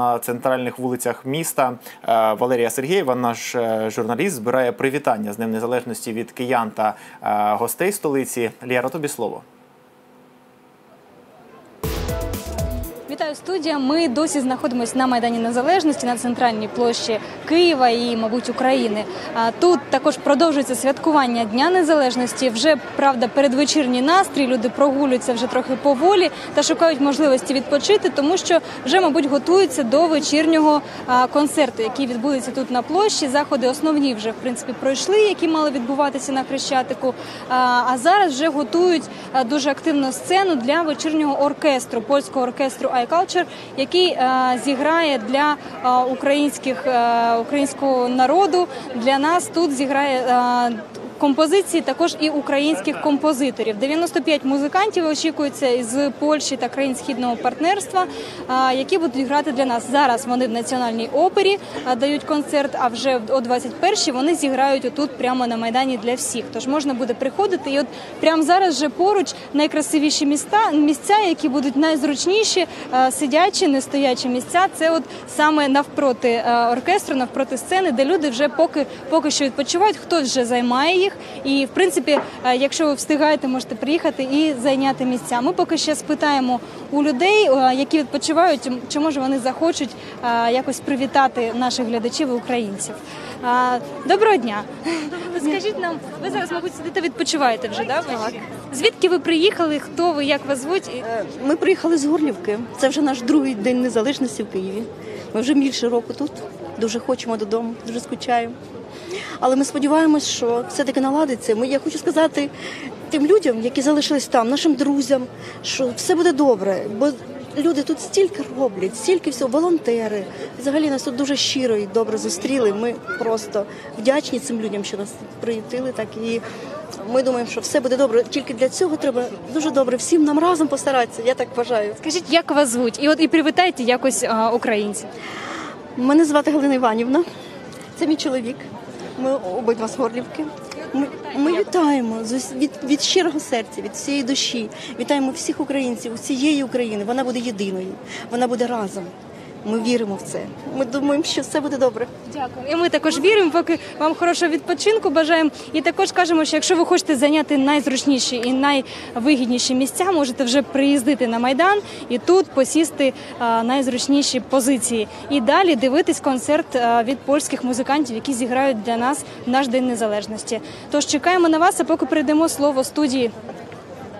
на центральних вулицях міста. Е, Валерія Сергієва, наш е, журналіст, збирає привітання з Днем Незалежності від киян та е, гостей столиці. Ліара, тобі слово. Вітаю студія. Ми досі знаходимося на майдані Незалежності на центральній площі Києва і, мабуть, України. Тут також продовжується святкування Дня Незалежності. Вже правда, передвечірній настрій. Люди прогулюються вже трохи поволі та шукають можливості відпочити, тому що вже, мабуть, готуються до вечірнього концерту, який відбудеться тут на площі. Заходи основні вже в принципі пройшли, які мали відбуватися на Хрещатику. А, зараз вже готують дуже активно сцену для вечірнього оркестру польського оркестру iCulture, який е, зіграє для е, українських е, українського народу. Для нас тут зіграє. Композиції також і українських композиторів. 95 музикантів очікується із Польщі та країн східного партнерства, які будуть грати для нас. Зараз вони в національній опері дають концерт. А вже о 21-й вони зіграють отут прямо на майдані для всіх. Тож можна буде приходити. І от прямо зараз вже поруч найкрасивіші міста місця, які будуть найзручніші, сидячі, не стоячі місця. Це от саме навпроти оркестру, навпроти сцени, де люди вже поки поки що відпочивають. Хтось вже займає їх. І в принципі, е, якщо ви встигаєте, можете приїхати і зайняти місця. Ми поки ще спитаємо у людей, е, які відпочивають, чи може вони захочуть е, якось привітати наших глядачів і українців. Доброго дня! Скажіть нам, ви зараз, мабуть, сидите відпочиваєте вже, да? Так. Звідки ви приїхали? Хто ви, як вас звуть? Ми приїхали з Горлівки. Це вже наш другий день незалежності в Києві. Ми вже більше року тут. Дуже хочемо додому, дуже скучаємо. Але ми сподіваємось, що все-таки наладиться. Ми, я хочу сказати тим людям, які залишились там, нашим друзям, що все буде добре. Бо люди тут стільки роблять, стільки всього, волонтери. Взагалі нас тут дуже щиро і добре зустріли. Ми просто вдячні цим людям, що нас приютили. Так і ми думаємо, що все буде добре. Тільки для цього треба дуже добре всім нам разом постаратися. Я так вважаю. Скажіть, як вас звуть? І от і привітайте якось а, українців. Мене звати Галина Іванівна. Це мій чоловік. Ми обидва з Горлівки. Ми, ми вітаємо від, від щирого серця, від всієї душі. Вітаємо всіх українців, усієї України. Вона буде єдиною, вона буде разом. Ми віримо в це. Ми думаємо, що все буде добре. Дякую. І ми також віримо, поки вам хорошого відпочинку бажаємо. І також кажемо, що якщо ви хочете зайняти найзручніші і найвигідніші місця, можете вже приїздити на майдан і тут посісти найзручніші позиції. І далі дивитись концерт від польських музикантів, які зіграють для нас наш день незалежності. Тож чекаємо на вас, а поки передамо слово студії.